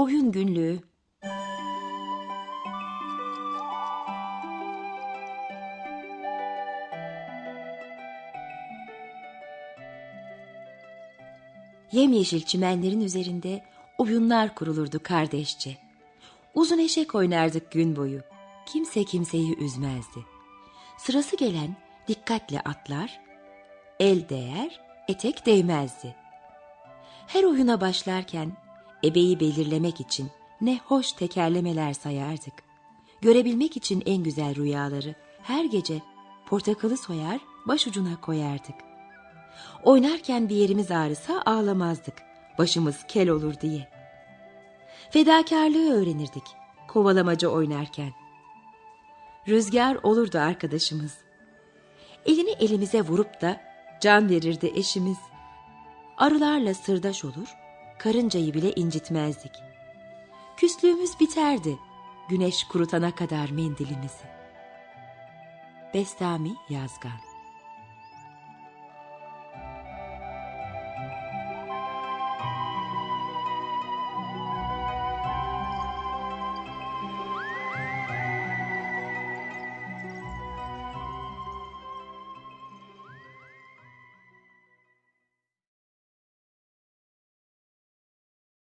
Oyun Günlüğü Yemyeşil çimenlerin üzerinde oyunlar kurulurdu kardeşçe. Uzun eşek oynardık gün boyu. Kimse kimseyi üzmezdi. Sırası gelen dikkatle atlar, el değer, etek değmezdi. Her oyuna başlarken ebeyi belirlemek için ne hoş tekerlemeler sayardık. Görebilmek için en güzel rüyaları her gece portakalı soyar başucuna koyardık. Oynarken bir yerimiz ağrısa ağlamazdık. Başımız kel olur diye. Fedakarlığı öğrenirdik kovalamaca oynarken. Rüzgar olurdu arkadaşımız. Elini elimize vurup da can verirdi eşimiz. Arılarla sırdaş olur, karıncayı bile incitmezdik. Küslüğümüz biterdi, güneş kurutana kadar mendilimizi. Bestami Yazgan